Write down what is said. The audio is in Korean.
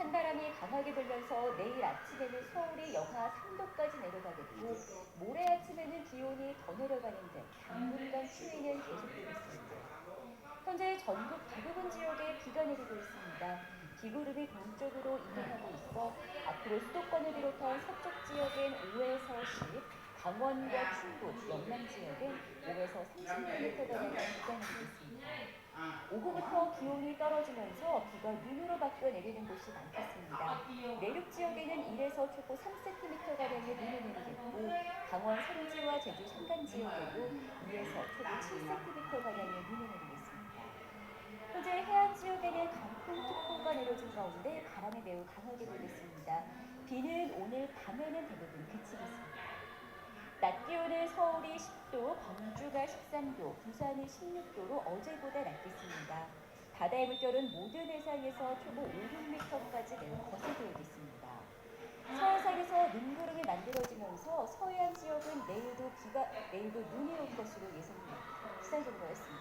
찬바람이 강하게 불면서 내일 아침에는 서울이 영하 3도까지 내려가겠고 모레 아침에는 기온이 더 내려가는 등 당분간 추위는 계속되고 있습니다. 현재 전국 대부분 지역에 비가 내리고 있습니다. 비구름이 동쪽으로 이동하고 있어 앞으로 수도권을 비롯한 서쪽 지역엔 5에서 10, 강원과 충북, 영남 지역엔 5에서 30mm가량의 비가 내리고 있습니다. 오후부터 기온이 떨어지면서 비가 눈으로 바뀌어 내리는 곳이 많겠습니다. 내륙 지역에는 1에서 최고 3cm가량의 눈이 내리겠고 강원 산지와 제주 산간 지역에도 2에서 최고 7cm가량의 눈이 내리겠습니다. 현재 해안 지역에는 강풍특보가 내려진 가운데 바람이 매우 강하게 불겠습니다. 비는 오늘 밤에는 대부분 그치겠습니다. 서울이 10도, 광주가 13도, 부산이 16도로 어제보다 낮겠습니다. 바다의 물결은 모든 해상에서 초보 5, 6m까지 매우 거세게 일겠습니다. 서해상에서 눈구름이 만들어지면서 서해안 지역은 내일도 비가 내일도 눈이 올 것으로 예상됩니다. 시사정보였습니다.